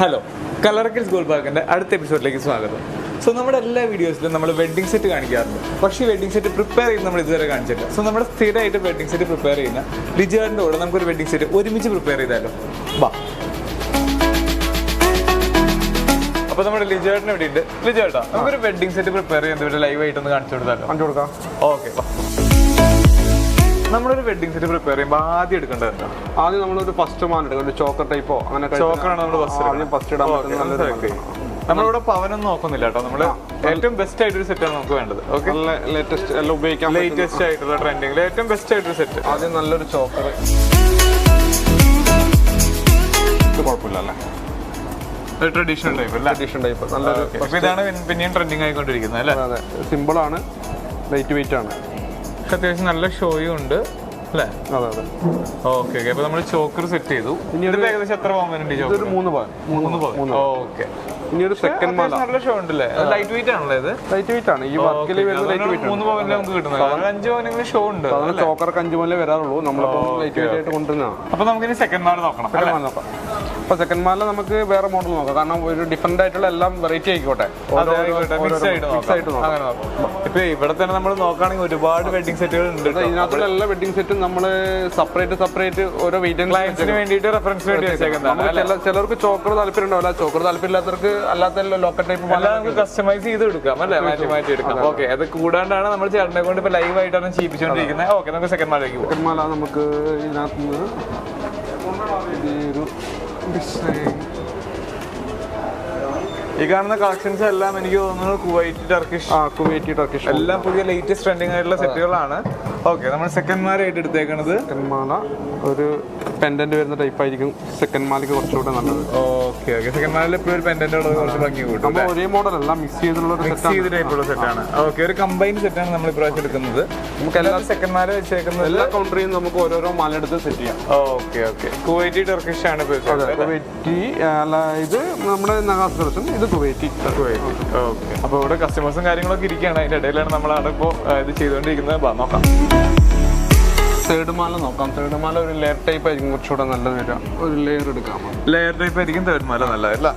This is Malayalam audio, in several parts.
ഹലോ കളറക്കിൽസ് ഗോൾബാഗിന്റെ അടുത്ത എപ്പിസോഡിലേക്ക് സ്വാഗതം. സോ നമ്മുടെ എല്ലാ വീഡിയോസിലും നമ്മൾ വെഡിങ് സെറ്റ് കാണിക്കാറുണ്ട്. പക്ഷേ ഈ വെഡിങ് സെറ്റ് പ്രിപ്പയർ ചെയ്ത് നമ്മൾ ഇതുവരെ കാണിച്ചിട്ടില്ല. സോ നമ്മുടെ സ്ഥിരമായിട്ട് വെഡിങ് സെറ്റ് പ്രിപ്പയർ ചെയ്യുന്ന ലിജാറിന്റെ കൂടെ നമുക്കൊരു വെഡിങ് സെറ്റ് ഒരുമിച്ച് പ്രിപ്പയർ ചെയ്താലോ? വാ. അപ്പൊ നമ്മുടെ ലിജേട്ടന് ഉണ്ട് ലിജേട്ടാ നമുക്കൊരു വെഡിങ് സെറ്റ് പ്രിപ്പയർ ചെയ്യുന്നത് ഇവിടെ ലൈവ് ആയിട്ടൊന്ന് കാണിച്ചു കൊടുത്താലോ? കാണിച്ചു കൊടുക്കാം. ഓക്കെ നമ്മളൊരു വെഡിങ് സെറ്റ് പ്രിപ്പയർ ചെയ്യുമ്പോൾ ആദ്യം എടുക്കേണ്ടത് എന്താ? ആദ്യം നമ്മളൊരു ഫസ്റ്റ് മാൻ എടുക്കും. ഒരു ചോക്കർ ടൈപ്പോ അങ്ങനെ ചോക്കറാണ് നമ്മൾ ഫസ്റ്റ് ഫസ്റ്റ് ഇടാൻ പറ്റുന്നത്. നമ്മളിവിടെ പവനൊന്നും നോക്കുന്നില്ല കേട്ടോ. നമ്മൾ ഏറ്റവും ബെസ്റ്റ് ആയിട്ടൊരു സെറ്റാണ് നമുക്ക് വേണ്ടത്. ഓക്കെ നല്ല ലേറ്റസ്റ്റ് എല്ലാം ഉപയോഗിക്കാം ലേറ്റസ്റ്റ് ആയിട്ടുള്ള ട്രെൻഡിങ്ങിൽ ഏറ്റവും ബെസ്റ്റ് ആയിട്ടൊരു സെറ്റ് ആദ്യം നല്ലൊരു ചോക്കർ കുഴപ്പമില്ല അല്ലേ? ട്രഡീഷണൽ ടൈപ്പ് ട്രഡീഷൻ ടൈപ്പ് നല്ലൊരു. ഇതാണ് പിന്നെയും ട്രെൻഡിങ് ആയിക്കൊണ്ടിരിക്കുന്നത് അല്ലേ? സിമ്പിൾ ആണ് ലൈറ്റ് വെയിറ്റ് ആണ്. അത്യാവശ്യം നല്ല ഷോയും ഉണ്ട് അല്ലേ? അതെ അതെ. ഓക്കെ ഓക്കെ അപ്പൊ നമ്മൾ ചോക്കർ സെറ്റ് ചെയ്തു. ഇനി ഏകദേശം എത്ര ചോക്കർ മൂന്ന് പവൻ മൂന്ന് ഓക്കെ ഇനി ഒരു സെക്കൻഡ് മാല നല്ല ഷോ ഉണ്ടല്ലേ? ലൈറ്റ് വെയിറ്റ് ആണല്ലോ ഇത്? ലൈറ്റ് വെയിറ്റ് ആണ്. ഈ വർക്കിൽ വരുന്ന ലൈറ്റ് വെയിറ്റ് മൂന്ന് പവനിൽ നമുക്ക് കിട്ടുന്നത്. കാരണം അഞ്ച് പവനെങ്കിലും ഷോ ഉണ്ട് ചോക്കർക്ക് അഞ്ച് വരാറുള്ളൂ. നമ്മളിപ്പോ ലൈറ്റ് വെയിറ്റ് ആയിട്ട് കൊണ്ടുവരുന്നതാണ്. അപ്പൊ നമുക്ക് ഇനി സെക്കൻഡ് മാർ നോക്കണം സെക്കൻഡ് മാല നോക്കാം. അപ്പൊ സെക്കൻഡ് മാലിൽ നമുക്ക് വേറെ മോഡൽ നോക്കാം. കാരണം ഒരു ഡിഫറെന്റ് ആയിട്ടുള്ള എല്ലാം വെറൈറ്റി ആയിക്കോട്ടെ. മിക്സ് ആയിട്ട് നോക്കാം. ഇപ്പൊ ഇവിടെ തന്നെ നമ്മൾ നോക്കുകയാണെങ്കിൽ ഒരുപാട് വെഡിങ് സെറ്റുകൾ ഉണ്ട് ഇതിനകത്തുള്ള എല്ലാ വെഡിങ് സെറ്റും നമ്മൾ സെപ്പറേറ്റ് സെപ്പറേറ്റ് ഓരോ വെയിറ്റ് ക്ലയൻസിന് വേണ്ടിയിട്ട് റെഫറൻസ് വേണ്ടി വെച്ചേക്കുന്നതാണ് ചില ചിലർക്ക് ചോക്കർ താല്പര്യം ഉണ്ടാവില്ല. ചോക്കർ താല്പര്യം ഇല്ലാത്തവർക്ക് അല്ലാത്ത ലോക്കൽ ടൈപ്പ് നമുക്ക് കസ്റ്റമൈസ് ചെയ്ത് എടുക്കാം അല്ലേ? മാറ്റി മാറ്റി എടുക്കാം. ഓക്കെ അത് കൂടാണ്ടാണ് നമ്മൾ ചേട്ടനെ കൊണ്ട് ഇപ്പൊ ലൈവ് ആയിട്ടാണ് ചെയ്യിപ്പിച്ചുകൊണ്ടിരിക്കുന്നത് ഓക്കെ നമുക്ക് സെക്കൻഡ് മാലേക്ക് പോകാം സെക്കൻഡ് മാല നമുക്ക് ഇതിനകത്ത് നിന്ന് ഒരു ഈ കാണുന്ന കളക്ഷൻസ് എല്ലാം എനിക്ക് തോന്നുന്നു കുവൈറ്റ് ടർക്കിഷ് ആ കുവൈറ്റ് ടർക്കിഷ് എല്ലാം പുതിയ ലേറ്റസ്റ്റ് ട്രെൻഡിങ് ആയിട്ടുള്ള സെറ്റുകളാണ് ഓക്കെ നമ്മൾ സെക്കൻഡ് മാരായിട്ട് എടുത്തേക്കണത്. ഒരു പെൻഡന്റ് വരുന്ന ടൈപ്പ് ആയിരിക്കും സെക്കൻഡ് മാലിക്ക് കുറച്ചുകൂടെ നല്ലത്. ഓക്കെ ഓക്കെ സെക്കൻഡ് മാലിൽ എപ്പോഴും ഒരു പെൻഡന്റ് ഉള്ളത് കുറച്ച് ഭംഗി കൂട്ടും നമ്മൾ ഒരേ മോഡൽ അല്ല മിക്സ് ചെയ്തിട്ടുള്ള ഒരു മിക്സ് ചെയ്ത ടൈപ്പുള്ള സെറ്റാണ് ഓക്കെ ഒരു കമ്പൈൻഡ് സെറ്റാണ് നമ്മൾ ഇപ്രാവശ്യം എടുക്കുന്നത്. നമുക്ക് എല്ലാ സെക്കൻഡ് മാല വെച്ചേക്കുന്നത് എല്ലാ കൗണ്ടറിയും നമുക്ക് ഓരോരോ മാല എടുത്ത് സെറ്റ് ചെയ്യാം. ഓക്കെ ഓക്കെ കുവൈറ്റി ടർക്കിഷ് ആണ് കുവൈറ്റി അല്ല? ഇത് നമ്മുടെ നഗാസ് ഇത് കുവൈറ്റി ഓക്കെ അപ്പോൾ ഇവിടെ കസ്റ്റമേഴ്സും കാര്യങ്ങളൊക്കെ ഇരിക്കുകയാണ്. അതിന്റെ ഇടയിലാണ് നമ്മൾ അവിടെ ഇപ്പോൾ ഇത് ചെയ്തുകൊണ്ടിരിക്കുന്നത്. നോക്കാം. തേർഡ് മാല നോക്കാം. തേർഡ് മാല ഒരു ലെയർ ടൈപ്പ് ആയിരിക്കും കുറച്ചുകൂടെ നല്ലത് വരിക. ഒരു ലെയർ എടുക്കാം ലെയർ ടൈപ്പ് ആയിരിക്കും തേർഡ് മാല നല്ലതല്ല.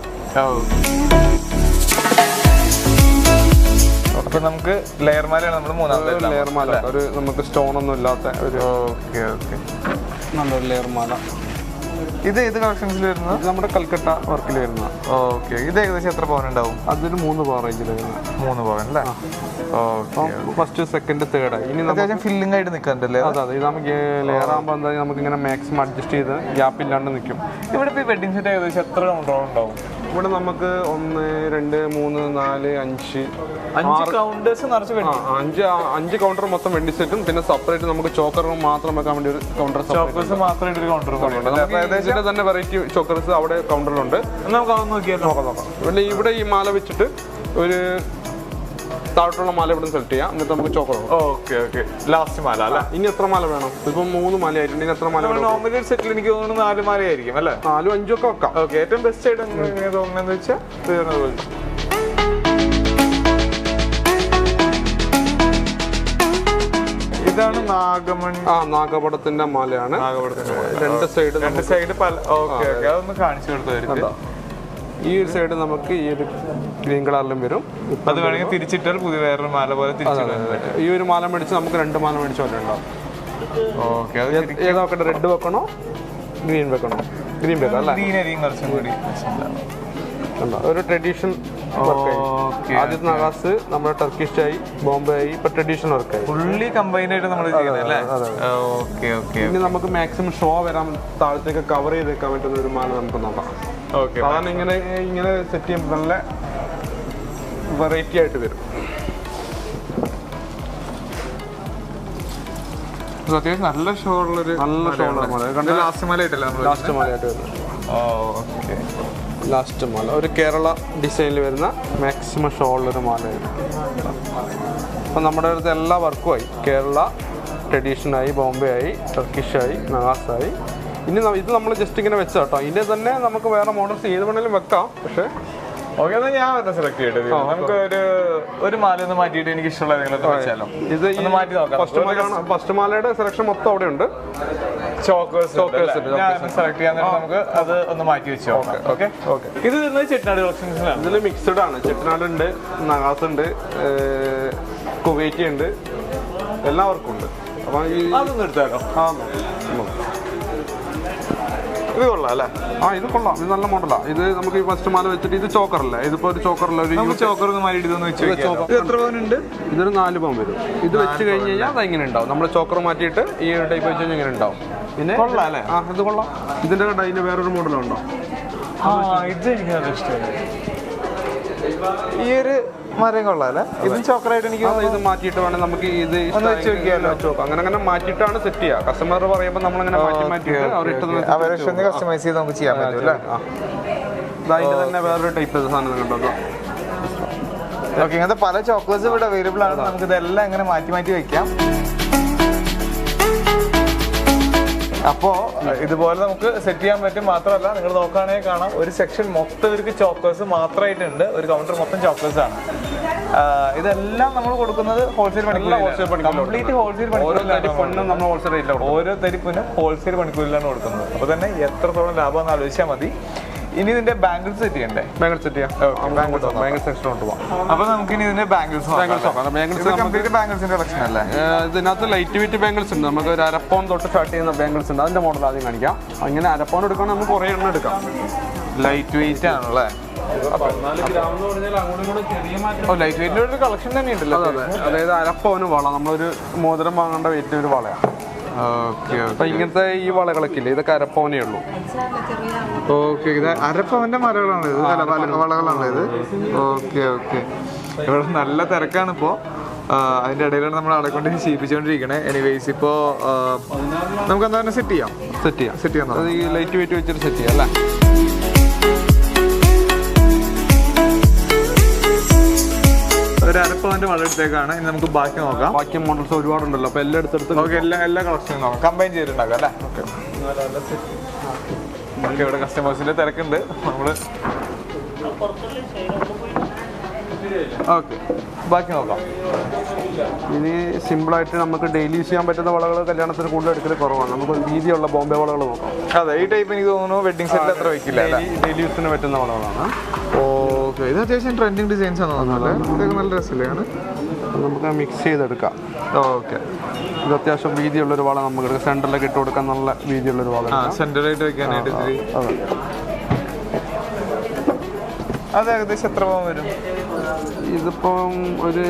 അപ്പൊ നമുക്ക് ലെയർ മാലയാണ് നമ്മൾ മൂന്നാമത്തെ ലെയർ മാല. ഒരു നമുക്ക് സ്റ്റോൺ ഒന്നും ഇല്ലാത്ത ഒരു ഓക്കെ ഓക്കെ. നല്ലൊരു ലെയർ മാല. ഇത് ഏത് കളക്ഷൻസിൽ വരുന്നത് ഇത് നമ്മുടെ കൽക്കട്ട വർക്കിൽ വരുന്ന ഓക്കെ. ഇത് ഏകദേശം എത്ര പവൻ ഉണ്ടാവും? അതൊരു മൂന്ന് പവൻ റേഞ്ചിൽ വരുന്ന മൂന്ന് പവൻ അല്ലേ? ഫസ്റ്റ് സെക്കൻഡ് തേർഡ് ഇനി അത്യാവശ്യം ഫില്ലിംഗ് ആയിട്ട് നിൽക്കണ്ടല്ലേ അതെ അതെ. ഇത് നമുക്ക് ലെയർ ആകുമ്പോൾ എന്താ നമുക്ക് ഇങ്ങനെ മാക്സിമം അഡ്ജസ്റ്റ് ചെയ്ത് ഗ്യാപ്പ് ഇല്ലാണ്ട് നിൽക്കും ഇവിടെ ഇപ്പോൾ വെഡിങ് സെറ്റ് ഏകദേശം എത്ര ഉണ്ടാവും? ഇവിടെ നമുക്ക് ഒന്ന് രണ്ട് മൂന്ന് നാല് അഞ്ച്. അഞ്ച് കൗണ്ടേഴ്സ് നിറച്ച് അഞ്ച് അഞ്ച് കൗണ്ടർ മൊത്തം വെണ്ടി സെറ്റും. പിന്നെ സെപ്പറേറ്റ് നമുക്ക് ചോക്കറും മാത്രം വെക്കാൻ വേണ്ടി ഒരു കൗണ്ടർ ഏകദേശം മാത്രമായിട്ട് ഒരു കൗണ്ടർ ഇതിന്റെ തന്നെ വെറൈറ്റി ചോക്കർസ് അവിടെ കൗണ്ടറിലുണ്ട് നമുക്ക് നോക്കാം. പിന്നെ ഇവിടെ ഈ മാല വെച്ചിട്ട് ഒരു താഴോട്ടുള്ള മാല ഇവിടെ സെലക്ട് ചെയ്യാം. എന്നിട്ട് നമുക്ക് ചോക്കർ ഓക്കെ ഓക്കെ ലാസ്റ്റ് മാല അല്ല? ഇനി എത്ര മാല വേണം? ഇപ്പൊ മൂന്ന് മാല ആയിട്ടുണ്ട് ഇനി എത്ര മാല നോർമലി സെറ്റിൽ എനിക്ക് തോന്നുന്നു നാല് മാലയായിരിക്കും അല്ലേ? നാലും അഞ്ചും ഒക്കെ വെക്കാം. ഓക്കെ ഏറ്റവും ബെസ്റ്റ് ആയിട്ട് എങ്ങനെ തോന്നുന്നതെന്ന് വെച്ചാൽ ഇതാണ് നാഗമണി ആ നാഗപടത്തിന്റെ മാലയാണ്. രണ്ട് സൈഡ് രണ്ട് സൈഡ് പല ഓക്കെ ഓക്കെ അതൊന്ന് കാണിച്ചു കൊടുത്തവർക്ക് ഈ ഒരു സൈഡ് നമുക്ക് ഈ ഒരു ഗ്രീൻ കളറിലും വരും. അത് വേണമെങ്കിൽ തിരിച്ചിട്ടാൽ പുതിയ വേറൊരു മാല പോലെ ഈ ഒരു മാല മേടിച്ച് നമുക്ക് രണ്ട് മാല മേടിച്ച് പോലെ ഉണ്ടാവും. ഓക്കെ ഏതാ വെക്കട്ടെ റെഡ് വെക്കണോ ഗ്രീൻ വെക്കണോ? ഗ്രീൻ വെക്കാം അല്ലേ? കുറച്ചും കൂടി ഒരു ട്രഡീഷൻ ഓക്കെ. ആദ്യത്തെ നഗാസ് നമ്മുടെ ടർക്കിഷ് ആയി ബോംബെ ആയി ഇപ്പൊ വർക്ക് വർക്കായി ഫുള്ളി കമ്പൈൻ ആയിട്ട് നമ്മൾ ഇനി നമുക്ക് മാക്സിമം ഷോ വരാൻ താഴത്തേക്ക് കവർ ചെയ്ത് വെക്കാൻ പറ്റുന്ന ഒരു മാല നമുക്ക് നോക്കാം. സാധാരണ ഇങ്ങനെ ഇങ്ങനെ സെറ്റ് ചെയ്യുമ്പോൾ നല്ല വെറൈറ്റി ആയിട്ട് വരും. അത്യാവശ്യം നല്ല ഷോ ഉള്ളൊരു നല്ല ഷോ ഉള്ള ലാസ്റ്റ് മല നമ്മൾ ലാസ്റ്റ് മാലയായിട്ട് വരുന്നത്. ഓക്കെ. ലാസ്റ്റ് മാല ഒരു കേരള ഡിസൈനിൽ വരുന്ന മാക്സിമം ഷോ ഉള്ളൊരു മാലയാണ് അപ്പം നമ്മുടെ അടുത്ത് എല്ലാ വർക്കും ആയി. കേരള ട്രഡീഷനായി ബോംബെ ആയി ടർക്കിഷ് ആയി നഗാസായി ഇനി ഇത് നമ്മൾ ജസ്റ്റ് ഇങ്ങനെ വെച്ചാ കേട്ടോ ഇതിന്റെ തന്നെ നമുക്ക് വേറെ മോഡൽസ് ഏത് വേണേലും വെക്കാം പക്ഷേ ഓക്കെ എന്നാൽ ഞാൻ ഒരെണ്ണം സെലക്ട് ചെയ്തിട്ട് നമുക്ക് ഒരു ഒരു മാല ഒന്ന് മാറ്റിയിട്ട് എനിക്ക് ഇഷ്ടമുള്ള ഏതെങ്കിലും വെച്ചാലോ? ഇത് മാറ്റി നോക്കാം. ഫസ്റ്റ് മാലയുടെ സെലക്ഷൻ മൊത്തം അവിടെ ഉണ്ട് ചോക്കേഴ്സ് സെലക്ട് ചെയ്യാൻ നമുക്ക് അത് ഒന്ന് മാറ്റി വെച്ചോ ഓക്കെ ഇത് ചെട്ടിനാട് കളക്ഷൻസിലാണ് ഇതിൽ മിക്സഡ് ആണ്. ചെട്ടിനാട് ഉണ്ട് നഗാസ് ഉണ്ട് കുവൈറ്റി ഉണ്ട്. എല്ലാവർക്കും ഉണ്ട്. അപ്പം ഈ അതൊന്നും എടുത്താലോ ആ. ഇത് കൊള്ളാം അല്ലേ? ആ ഇത് കൊള്ളാം. ഇത് നല്ല മോഡലാ ഇത് നമുക്ക് ഈ ഫസ്റ്റ് മാല വെച്ചിട്ട് ഇത് ചോക്കറല്ലേ ഇതിപ്പോ ഒരു ചോക്കറല്ല ഒരു നമുക്ക് ചോക്കർ ഇത് എത്ര പവനുണ്ട്? ഇതൊരു നാല് പവൻ വരും. ഇത് വെച്ച് കഴിഞ്ഞ് കഴിഞ്ഞാൽ അത് എങ്ങനെ ഉണ്ടാവും? നമ്മൾ ചോക്കർ മാറ്റിയിട്ട് ഈ ടൈപ്പ് വെച്ച് കഴിഞ്ഞാൽ ഇങ്ങനെ ഉണ്ടാവും? പിന്നെ കൊള്ളാം അല്ലേ? ആ ഇത് കൊള്ളാം. ഇതിന്റെ കണ്ട അതിന്റെ വേറൊരു മോഡലുണ്ടോ ആ ഇത് എനിക്ക് നല്ല ഇഷ്ടമായി ഈ ഒരു മരം കൊള്ളാം അല്ലേ? ഇതും ചോക്കറായിട്ട് എനിക്ക് ഇത് മാറ്റിയിട്ട് വേണം നമുക്ക് ഇത് ഒന്ന് വെച്ച് നോക്കിയാലോ? അങ്ങനെ അങ്ങനെ മാറ്റിയിട്ടാണ് സെറ്റ് ചെയ്യുക. കസ്റ്റമർ പറയുമ്പോൾ നമ്മൾ അങ്ങനെ മാറ്റി മാറ്റി അവരെ കസ്റ്റമൈസ് ചെയ്ത് നമുക്ക് ചെയ്യാൻ പറ്റും അല്ലേ? അതിന്റെ തന്നെ വേറൊരു ടൈപ്പ് സാധനം കണ്ടോ? ഓക്കെ ഇങ്ങനത്തെ പല ചോക്ലേറ്റ്സ് ഇവിടെ അവൈലബിൾ ആണ്. നമുക്ക് ഇതെല്ലാം അങ്ങനെ മാറ്റി മാറ്റി വെക്കാം. അപ്പോ ഇതുപോലെ നമുക്ക് സെറ്റ് ചെയ്യാൻ പറ്റും. മാത്രമല്ല നിങ്ങൾ നോക്കുകയാണെങ്കിൽ കാണാം ഒരു സെക്ഷൻ മൊത്തം ഇവർക്ക് ചോക്കേഴ്സ് മാത്രമായിട്ടുണ്ട്. ഒരു കൗണ്ടർ മൊത്തം ചോക്കേഴ്സ് ആണ്. ഇതെല്ലാം നമ്മൾ കൊടുക്കുന്നത് ഹോൾസെയിൽ പണിക്കൂലി. കംപ്ലീറ്റ് ഹോൾസെയിൽ നമ്മൾ ഹോൾസെയിൽ റേറ്റിലാണ് ഓരോ തരിപ്പിനും ഹോൾസെയിൽ പണിക്കൂലിലാണ് കൊടുക്കുന്നത്. അപ്പൊ തന്നെ എത്രത്തോളം ലാഭം എന്ന് ആലോചിച്ചാൽ മതി. ഇനി ഇതിന്റെ ബാംഗിൾസ് സെറ്റ് ചെയ്യണ്ടേ? ബാങ്കിൾ സെറ്റ് ചെയ്യാം. ബാംഗിൾസ് ബാങ്കിൾ സെക്ഷനോട്ട് പോവാം. അപ്പൊ നമുക്ക് ഇനി ഇതിന്റെ ബാംഗിൾസ് നോക്കാം. Bangles കംപ്ലീറ്റ് ബാംഗിൾസിന്റെ കളക്ഷൻ അല്ലേ? ഇതിനകത്ത് ലൈറ്റ് വെയിറ്റ് ബാംഗിൾസ് ഉണ്ട്. നമുക്ക് ഒരു അരപ്പോൺ തൊട്ട് സ്റ്റാർട്ട് ചെയ്യുന്ന ബാംഗിൾസ് ഉണ്ട്. അതിന്റെ മോഡൽ ആദ്യം കാണിക്കാം. അങ്ങനെ അരപ്പോൺ എടുക്കുകയാണെങ്കിൽ നമുക്ക് കുറേ എണ്ണം എടുക്കാം. ലൈറ്റ് വെയിറ്റ് ആണല്ലേ? ലൈറ്റ് വെയിറ്റിന്റെ ഒരു കളക്ഷൻ തന്നെ ഉണ്ടല്ലോ അതെ. അതെ അതായത് അരപ്പവന് വള. നമ്മളൊരു മോതിരം വാങ്ങേണ്ട വെയിറ്റിന് ഒരു വളയാണ്. ഓക്കെ അപ്പൊ ഇങ്ങനത്തെ ഈ വളകളൊക്കെ ഇല്ലേ? ഇതൊക്കെ അരപ്പവനേ ഉള്ളൂ. ഓക്കെ ഇത് അരപ്പവന്റെ മരകളാണ് ഇത്. വല- വളകളാണ് ഇത്. Okay okay. ഇവിടെ നല്ല തിരക്കാണ് ഇപ്പോ. അതിന്റെ ഇടയിലാണ് നമ്മൾ അടക്കൊണ്ട് ശീപ്പിച്ചുകൊണ്ടിരിക്കണേ എനിവേസ് ഇപ്പോ നമുക്ക് എന്താ സെറ്റ് ചെയ്യാം. സെറ്റ് ചെയ്യാം. സെറ്റ് ചെയ്യാം ഈ ലൈറ്റ് വെയിറ്റ് വെച്ചിട്ട് സെറ്റ് ചെയ്യാം അല്ലേ? ഒരു അരപ്പവന്റെ വള എടുത്തേക്കാണ്. ഇനി നമുക്ക് ബാക്കി നോക്കാം. ബാക്കി മോഡൽസ് ഒരുപാടുണ്ടല്ലോ. അപ്പൊ എല്ലാം എടുത്തെടുത്ത് നമുക്ക് എല്ലാ എല്ലാ കളക്ഷനും നോക്കാം. കമ്പൈൻ ചെയ്തിട്ടുണ്ടാക്കാം അല്ലേ? ഓക്കെ. ഇവിടെ കസ്റ്റമേഴ്സിന്റെ തിരക്കുണ്ട്. നമ്മൾ ഓക്കെ. ബാക്കി നോക്കാം. ഇനി സിമ്പിളായിട്ട് നമുക്ക് ഡെയിലി യൂസ് ചെയ്യാൻ പറ്റുന്ന വളകൾ കല്യാണത്തിന് കൂടുതൽ എടുക്കൽ കുറവാണ്. നമുക്ക് വീതിയുള്ള ബോംബെ വളകൾ നോക്കാം. അതെ ഈ ടൈപ്പ് എനിക്ക് തോന്നുന്നു വെഡിങ് സെറ്റിൽ അത്ര വെക്കില്ല അല്ലേ? ഡെയിലി യൂസിന് പറ്റുന്ന വളകളാണ്. ഓക്കെ. ഇത് അത്യാവശ്യം ട്രെൻഡിങ് ഡിസൈൻസ് ആണ് തോന്നുന്നത് നല്ല രസമില്ലാണ് നമുക്ക് മിക്സ് ചെയ്തെടുക്കാം. ഓക്കെ. ഇത് അത്യാവശ്യം വീതിയുള്ളൊരു വാള നമുക്ക് എടുക്കാം. സെന്ററിലേക്ക് ഇട്ട് കൊടുക്കാൻ നല്ല വീതിയുള്ളൊരു വാള ആ സെന്ററായിട്ട് വെക്കാനായിട്ട് ഇത്തിരി അതെ. അത് ഏകദേശം എത്ര പവൻ വരും? ഇതിപ്പം ഒരു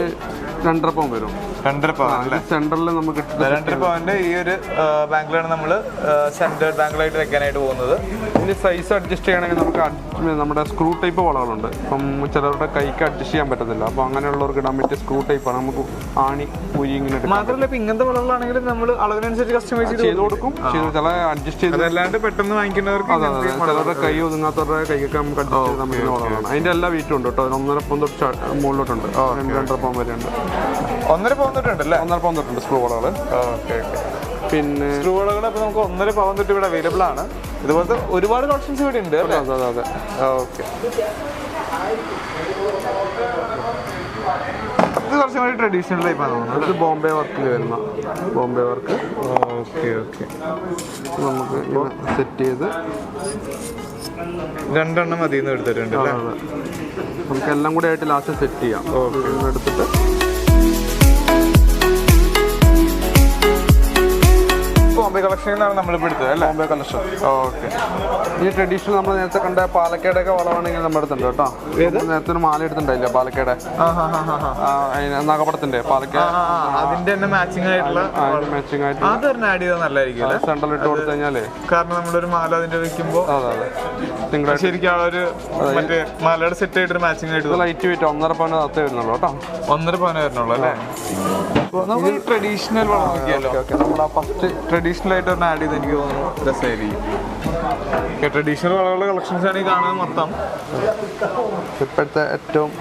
രണ്ടര പവൻ വരും. രണ്ടര പവൻ അല്ലേ? സെന്ററിൽ നമുക്ക് രണ്ടര പവന്റെ ഈ ഒരു ബാങ്കിലാണ് നമ്മൾ സെന്റർ ബാങ്കിലായിട്ട് വെക്കാനായിട്ട് പോകുന്നത്. ഇനി സൈസ് അഡ്ജസ്റ്റ് ചെയ്യണമെങ്കിൽ നമുക്ക് നമ്മുടെ സ്ക്രൂ ടൈപ്പ് വളകളുണ്ട്. ഇപ്പം ചിലരുടെ കൈക്ക് അഡ്ജസ്റ്റ് ചെയ്യാൻ പറ്റത്തില്ല. അപ്പോൾ അങ്ങനെയുള്ളവർക്ക് ഇടാൻ പറ്റിയ സ്ക്രൂ ടൈപ്പാണ് നമുക്ക് ആണി പൂരി ഇങ്ങനെ മാത്രമല്ല ഇപ്പൊ ഇങ്ങനത്തെ വളകളാണെങ്കിലും നമ്മൾ അളവിനനുസരിച്ച് കസ്റ്റമൈസ് ചെയ്ത് ചെയ്ത് കൊടുക്കും. ചില അഡ്ജസ്റ്റ് ചെയ്ത് അല്ലാണ്ട് പെട്ടെന്ന് വാങ്ങിക്കുന്നവർക്ക് അതെ അതെ ചിലരുടെ കൈ ഒതുങ്ങാത്തവരുടെ കൈയൊക്കെ നമുക്ക് അഡ്ജസ്റ്റ് ചെയ്ത് നമുക്ക് വളകളാണ്. അതിന്റെ എല്ലാ വീട്ടും ഉണ്ട് കേട്ടോ ഒന്നര പവൻ തൊട്ട് മുകളിലോട്ടുണ്ട്. രണ്ട് രണ്ടര പവൻ വരെ ഉണ്ട് ഒന്നര പവൻ തൊട്ടുണ്ടല്ലേ ഒന്നര പവൻ തൊട്ടുണ്ട് സ്ക്രൂ വളകൾ ഓക്കെ ഓക്കെ. പിന്നെ സ്ക്രൂകളുകൾ ഇപ്പൊ നമുക്ക് ഒന്നര പവൻ തൊട്ട് ഇവിടെ അവൈലബിൾ ആണ്. ഇതുപോലത്തെ ഒരുപാട് കളക്ഷൻസ് ഇവിടെ ഉണ്ട് അതെ അതെ അതെ. ഓക്കെ. ഇത് കുറച്ചും കൂടി ട്രഡീഷണൽ ടൈപ്പാണ് തോന്നുന്നത് ഇത് ബോംബെ വർക്കിൽ വരുന്ന ബോംബെ വർക്ക് ഓക്കെ ഓക്കെ. നമുക്ക് സെറ്റ് ചെയ്ത് രണ്ടെണ്ണം മതി എന്ന് എടുത്തിട്ടുണ്ട്. നമുക്ക് എല്ലാം കൂടി ആയിട്ട് ലാസ്റ്റ് സെറ്റ് ചെയ്യാം. ഓക്കെ. എടുത്തിട്ട് ബോംബെ കളക്ഷൻ എന്നാണ് നമ്മൾ ഇപ്പോൾ എടുത്തത് അല്ലേ? ബോംബെ കളക്ഷൻ ഓക്കെ ഈ ട്രഡീഷണൽ നമ്മൾ നേരത്തെ കണ്ട പാലക്കാടൊക്കെ വളമാണെങ്കിൽ നമ്മുടെ അടുത്തുണ്ട് കേട്ടോ. നേരത്തെ ഒരു മാല എടുത്തിട്ടുണ്ടായില്ല പാലക്കാട്? നാഗപടത്തിന്റെ പാലക്കാട് അതിന്റെ തന്നെ മാച്ചിങ് ആയിട്ടുള്ള മാച്ചിങ് ആയിട്ട്. അതൊരെണ്ണം ആഡ് ചെയ്താൽ നല്ലതായിരിക്കും സെൻട്രൽ ഇട്ട് കൊടുത്തു കഴിഞ്ഞാലേ കാരണം നമ്മളൊരു മാല അതിന്റെ വെക്കുമ്പോൾ അതെ അതെ. ശരിക്കും ആ ഒരു മറ്റേ മാലയുടെ സെറ്റ് ആയിട്ടൊരു മാച്ചിങ് ആയിട്ട് ലൈറ്റ് വെയിറ്റ് ഒന്നര പവന് അത്തേ വരുന്നുള്ളൂ കേട്ടോ. ഒന്നര പവന് വരുന്നുള്ളൂ അല്ലേ? നമുക്ക് ട്രഡീഷണൽ വളം നോക്കിയാലോ നമ്മൾ ആ ഫസ്റ്റ് ട്രഡീഷണൽ ആയിട്ട് ഒന്ന് ആഡ് ചെയ്ത് എനിക്ക് തോന്നുന്നു രസമായിരിക്കും ട്രഡീഷണൽ വളകളുടെ കളക്ഷൻസ് ആണ് ഈ കാണുന്നത് മൊത്തം. ഇപ്പോഴത്തെ ഏറ്റവും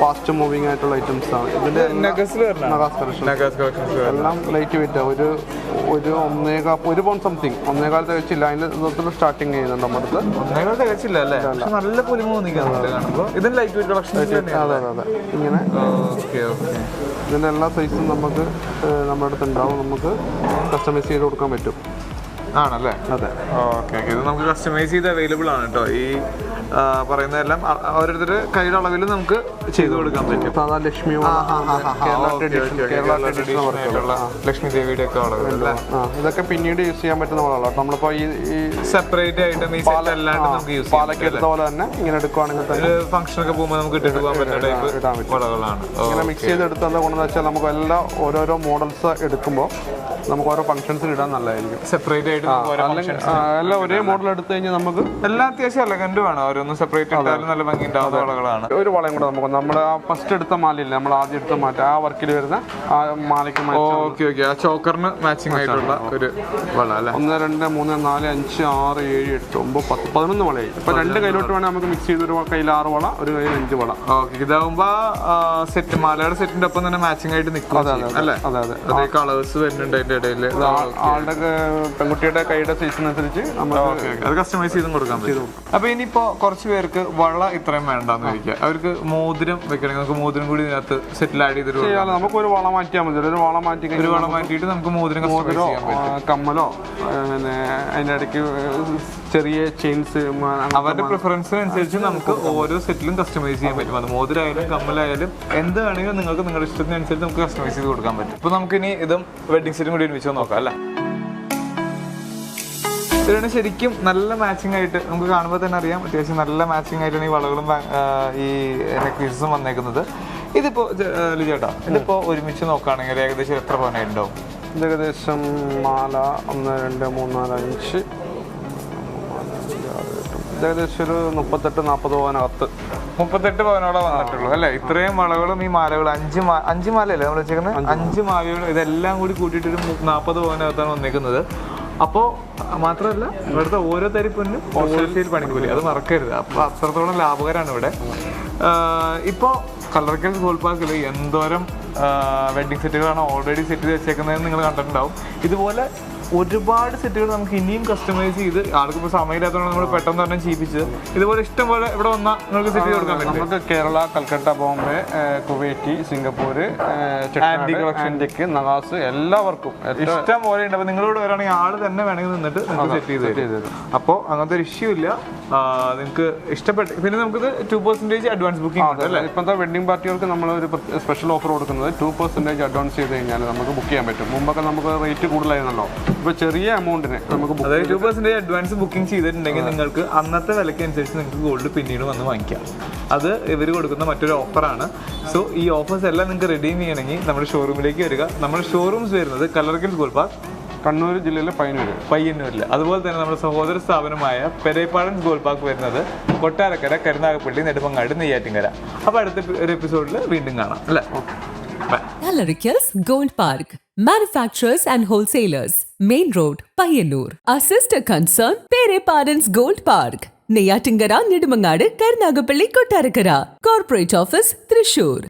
ഫാസ്റ്റ് മൂവിങ് ആയിട്ടുള്ള ഐറ്റംസ് ആണ്. ഇതിന്റെ എല്ലാം ലൈറ്റ് വെയിറ്റ് ഒരു ഒരു ഒന്നേകാ ഒരു പൗൺ സംതിങ് ഒന്നേകാൽ തികച്ചില്ല. അതിന്റെ തൊട്ടുള്ള സ്റ്റാർട്ടിങ് ചെയ്യുന്നുണ്ട് നമ്മുടെ അടുത്ത്. ഒന്നേകൾ തികച്ചില്ല അല്ലേ? നല്ല പുലിമ തോന്നിക്കുന്നുണ്ട് കാണുമ്പോൾ ഇതും ലൈറ്റ് വെയിറ്റ് കളക്ഷൻ അതെ അതെ അതെ. ഇങ്ങനെ. Okay okay. ഇതിന്റെ എല്ലാ സൈസും നമുക്ക് നമ്മുടെ അടുത്ത് ഉണ്ടാവും. നമുക്ക് കസ്റ്റമൈസ് ചെയ്ത് കൊടുക്കാൻ പറ്റും. ആണല്ലേ? അതെ. ഓക്കെ ഇത് നമുക്ക് കസ്റ്റമൈസ് ചെയ്ത് അവൈലബിൾ ആണ് കേട്ടോ ഈ പറയുന്നതെല്ലാം ഓരോരുത്തരുടെ കയ്യുടെ അളവിൽ നമുക്ക് ചെയ്തു കൊടുക്കാൻ പറ്റും. സാധാ ലക്ഷ്മി ലക്ഷ്മി ദേവിയുടെ ഒക്കെ അളവ് ആ ഇതൊക്കെ പിന്നീട് യൂസ് ചെയ്യാൻ പറ്റുന്ന വളകളാണ് നമ്മളിപ്പോ ഈ സെപ്പറേറ്റ് ആയിട്ട് ഈ അല്ലാണ്ട് നമുക്ക് യൂസ് ചെയ്യാം പോലെ തന്നെ ഇങ്ങനെ എടുക്കുവാണെങ്കിൽ തന്നെ ഫംഗ്ഷൻ ഒക്കെ പോകുമ്പോൾ നമുക്ക് ഇട്ടിട്ട് പോകാൻ പറ്റുന്ന ടൈപ്പ്. വളകളാണ്. ഇങ്ങനെ മിക്സ് ചെയ്ത് എടുത്ത് എന്താ ഗുണമെന്ന് വെച്ചാൽ നമുക്ക് എല്ലാ ഓരോരോ മോഡൽസ് എടുക്കുമ്പോൾ നമുക്ക് ഓരോ ഫംഗ്ഷൻസിന് ഇടാൻ നല്ലതായിരിക്കും. സെപ്പറേറ്റ് ആയിട്ട് എല്ലാം ഒരേ മോഡൽ എടുത്തു കഴിഞ്ഞാൽ നമുക്ക് എല്ലാം അത്യാവശ്യം എലഗന്റ് വേണം ഓരോന്ന് സെപ്പറേറ്റ് ഇട്ടാലും നല്ല ഭംഗി ഉണ്ടാവുന്ന വളകളാണ് ഒരു വളയും കൂടെ നമുക്ക് നമ്മൾ ആ ഫസ്റ്റ് എടുത്ത മാലയില്ല നമ്മൾ ആദ്യം എടുത്ത മാറ്റ ആ വർക്കിൽ വരുന്ന ആ മാലയ്ക്ക് ഓക്കെ ഓക്കെ ആ ചോക്കറിന് മാച്ചിങ് ആയിട്ടുള്ള ഒരു വള അല്ലേ? ഒന്ന് രണ്ട് മൂന്ന് നാല് അഞ്ച് ആറ് ഏഴ് എട്ട് ഒമ്പത് പത്ത് പതിനൊന്ന് വളയായി. ഇപ്പൊ രണ്ട് കയ്യിലോട്ട് വേണേൽ നമുക്ക് മിക്സ് ചെയ്ത് ഒരു കയ്യിൽ ആറ് വള ഒരു കയ്യിൽ അഞ്ച് വള. ഓക്കെ ഇതാവുമ്പോ സെറ്റ് മാലയുടെ സെറ്റിന്റെ ഒപ്പം തന്നെ മാച്ചിങ് ആയിട്ട് നിൽക്കും അല്ലേ? അതെ അതെ അതേ. കളേഴ്സ് വരുന്നുണ്ട് അതിന്റെ ഇടയിൽ ആളുടെ പെൺകുട്ടിയുടെ കൈയുടെ സൈസിനനുസരിച്ച് നമ്മൾ അത് കസ്റ്റമൈസ് ചെയ്തും കൊടുക്കാൻ പറ്റും. അപ്പൊ ഇനിയിപ്പോ കുറച്ച് പേർക്ക് വള ഇത്രയും വേണ്ടെന്ന് ചോദിക്കുക അവർക്ക് മോതിരം വെക്കണമെങ്കിൽ നമുക്ക് മോതിരം കൂടി ഇതിനകത്ത് സെറ്റിൽ ആഡ് ചെയ്തിട്ട്. നമുക്ക് ഒരു വള മാറ്റിയാൽ മതി. ഒരു വള മാറ്റി ഒരു വള മാറ്റിയിട്ട് നമുക്ക് മോതിരം മോതിരോ കമ്മലോ പിന്നെ അതിന്റെ ഇടയ്ക്ക് ചെറിയ ചെയിൻസ് അവരുടെ പ്രിഫറൻസിനനുസരിച്ച് നമുക്ക് ഓരോ സെറ്റിലും കസ്റ്റമൈസ് ചെയ്യാൻ പറ്റും. അത് മോതിരായാലും കമ്മലായാലും എന്ത് വേണമെങ്കിലും നിങ്ങൾക്ക് നിങ്ങളുടെ ഇഷ്ടത്തിനനുസരിച്ച് നമുക്ക് കസ്റ്റമൈസ് ചെയ്ത് കൊടുക്കാൻ പറ്റും. ഇപ്പൊ നമുക്കിനി ഇതും വെഡിങ് സെറ്റും കൂടി ഒരുമിച്ച് നോക്കാം അല്ലേ? ഇതിന് ശരിക്കും നല്ല മാച്ചിങ് ആയിട്ട് നമുക്ക് കാണുമ്പോൾ തന്നെ അറിയാം അത്യാവശ്യം നല്ല മാച്ചിങ് ആയിട്ടാണ് ഈ വളകളും ഈ നെക്ലീസും വന്നേക്കുന്നത്. ഇതിപ്പോ ലിജേട്ടാ ഇതിപ്പോ ഒരുമിച്ച് നോക്കുകയാണെങ്കിൽ ഏകദേശം എത്ര പവനായിട്ടുണ്ടാവും ഇത് ഏകദേശം നാല ഒന്ന് രണ്ട് മൂന്ന് നാല് അഞ്ച്. ഏകദേശം ഒരു മുപ്പത്തെട്ട് നാൽപ്പത് പവനകത്ത് മുപ്പത്തെട്ട് പവനോളം വന്നിട്ടുള്ളൂ. അല്ലെ? ഇത്രയും വളകളും ഈ മാലകളും. അഞ്ച് അഞ്ച് മാലയല്ലേ നമ്മൾ വെച്ചേക്കുന്നത് അഞ്ച് മാലകളും ഇതെല്ലാം കൂടി കൂട്ടിയിട്ട് ഒരു നാൽപ്പത് പവനകത്താണ് വന്നേക്കുന്നത്. അപ്പോൾ മാത്രമല്ല ഇവിടുത്തെ ഓരോ തരി പൊന്നും ഹോൾസെയിൽ പണിക്കൂലി അത് മറക്കരുത്. അപ്പോൾ അത്രത്തോളം ലാഭകരമാണ് ഇവിടെ. ഇപ്പോൾ ഇപ്പോ കളർക്കൽ ഗോൾ പാർക്കിൽ എന്തോരം വെഡിങ് സെറ്റുകളാണ് ഓൾറെഡി സെറ്റ് ചെയ്ത് വെച്ചേക്കുന്നതെന്ന് നിങ്ങൾ കണ്ടിട്ടുണ്ടാവും. ഇതുപോലെ ഒരുപാട് സെറ്റുകൾ നമുക്ക് ഇനിയും കസ്റ്റമൈസ് ചെയ്ത് ആൾക്ക് ഇപ്പോൾ സമയമില്ലാത്തതുകൊണ്ട് നമ്മൾ പെട്ടെന്ന് തന്നെ ചെയ്യിപ്പിച്ചത് ഇതുപോലെ ഇഷ്ടം പോലെ ഇവിടെ വന്നാൽ നിങ്ങൾക്ക് സെറ്റ് ചെയ്ത് കൊടുക്കാൻ പറ്റും. നമുക്ക് Kerala Calcutta Bombay Kuwaiti Singapore Antique Nawaz എല്ലാവർക്കും. ഇഷ്ടം പോലെ ഉണ്ട്. അപ്പോൾ നിങ്ങളോട് വരാണെങ്കിൽ ആൾ തന്നെ വേണമെങ്കിൽ നിന്നിട്ട് നിങ്ങൾക്ക് സെറ്റ് ചെയ്ത് തരും. അപ്പോൾ അങ്ങനത്തെ ഒരു ഇഷ്യൂ ഇല്ല. നിങ്ങൾക്ക് ഇഷ്ടപ്പെട്ട് പിന്നെ നമുക്കിത് ടു പെർസെന്റേജ് അഡ്വാൻസ് ബുക്കിംഗ് അല്ലേ? ഇപ്പോഴത്തെ വെഡിങ് പാർട്ടികൾക്ക് നമ്മൾ ഒരു സ്പെഷ്യൽ ഓഫർ കൊടുക്കുന്നത് ടു പെർസെന്റേജ് അഡ്വാൻസ് ചെയ്ത് കഴിഞ്ഞാൽ നമുക്ക് ബുക്ക് ചെയ്യാൻ പറ്റും. മുമ്പൊക്കെ നമുക്ക് റേറ്റ് കൂടുതലായിരുന്നല്ലോ. ഇപ്പോൾ ചെറിയ എമൗണ്ടിന് നമുക്ക് അതായത് ടു പെർസെന്റേജ് അഡ്വാൻസ് ബുക്കിംഗ് ചെയ്തിട്ടുണ്ടെങ്കിൽ നിങ്ങൾക്ക് അന്നത്തെ വിലയ്ക്ക് അനുസരിച്ച് നിങ്ങൾക്ക് ഗോൾഡ് പിന്നീട് വന്ന് വാങ്ങിക്കാം. അത് ഇവർ കൊടുക്കുന്ന മറ്റൊരു ഓഫറാണ് സോ ഈ ഓഫേഴ്സ് എല്ലാം നിങ്ങൾക്ക് റെഡീം ചെയ്യണമെങ്കിൽ നമ്മുടെ ഷോറൂമിലേക്ക് വരിക. നമ്മുടെ ഷോറൂംസ് വരുന്നത് കലർക്കിൽ സ്കൂൾ പാർക്ക് കണ്ണൂർ ജില്ലയിലെ പയ്യന്നൂർ പയ്യന്നൂരിൽ അതുപോലെ തന്നെ നമ്മുടെ സഹോദര സ്ഥാപനമായ പെരേപ്പാടൻ ഗോൾ പാർക്ക് വരുന്നത് കൊട്ടാരക്കര കരുനാഗപ്പള്ളി നെടുമങ്ങാട് നെയ്യാറ്റിങ്കര. അപ്പോൾ അടുത്ത ഒരു എപ്പിസോഡിൽ വീണ്ടും കാണാം. അല്ലേ? Gold Park. manufacturers and wholesalers, Main Road, Payanur. Our sister concern, Pere Parents Gold Park. Neyyattinkara Nedumangad Karunagappally Kottarakkara corporate office Thrissur